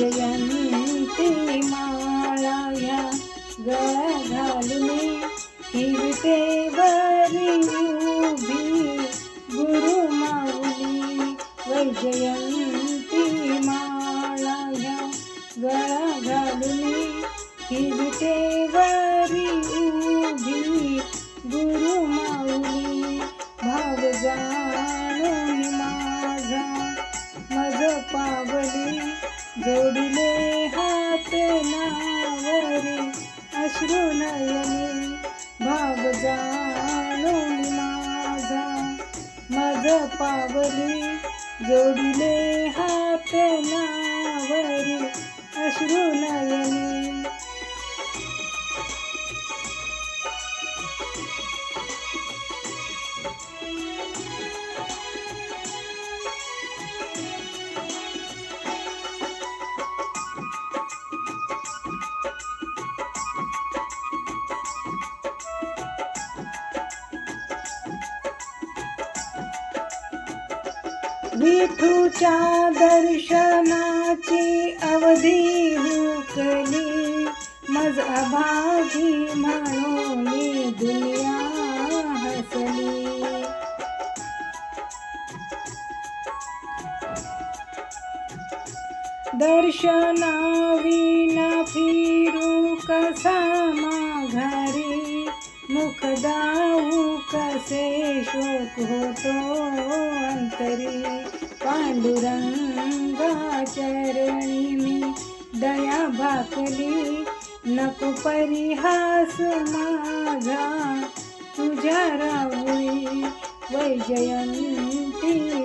जयंती माळा या गळा घालून हिरते बरी उभी गुरु माऊली. वैजयंती माळा या गळा घालून हिरते बरी उभी गुरु जोडिले हात नावरी अश्रू नयने भाग जाणून माझा. मज पावली जोडिले हात नावरी अश्रू विठूच्या दर्शनाची अवधी हुकली. मज अभागी म्हणून दुनिया हसली. दर्शनाविना फिरू कसा माघारी? मुख दाऊ कसे शोक होतो अंतरी. पांडुरंगा चरणी मी दया भाकली. नको परिहास माझा. तुझ्या राहुई वैजयंती.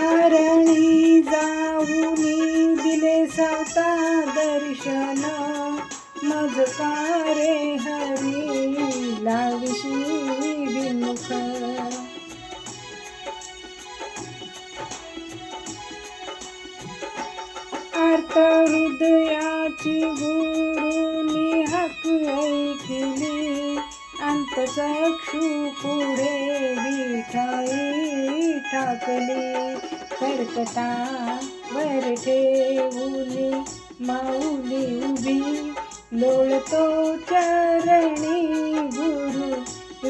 हरणी जाऊनी दिले सावता दर्शन. मजकारे हरी लाविशी विमुख. अर्थ हृदयाची गुरुनी हक ऐकली. अंतचक्षु पुढे विठाई. ठाकले करकता वर ठेवली माऊली उभी. लोळतो चरणी गुरु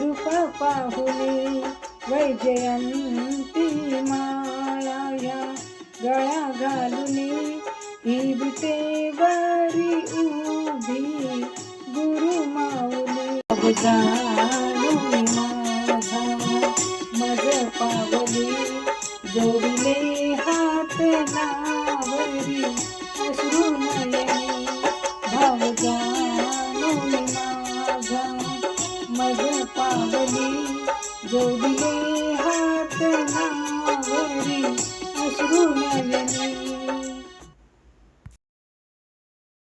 रूप पाहुली. वैजयंती माळाया गळा घालुनी इबते विटेवरी उभी. गुरु माऊली जा मज पावली जोडिले हात नावरी अश्रू नयनी भाव जाणून माझा. मज पावली जोडिले हात नावरी अश्रू नयनी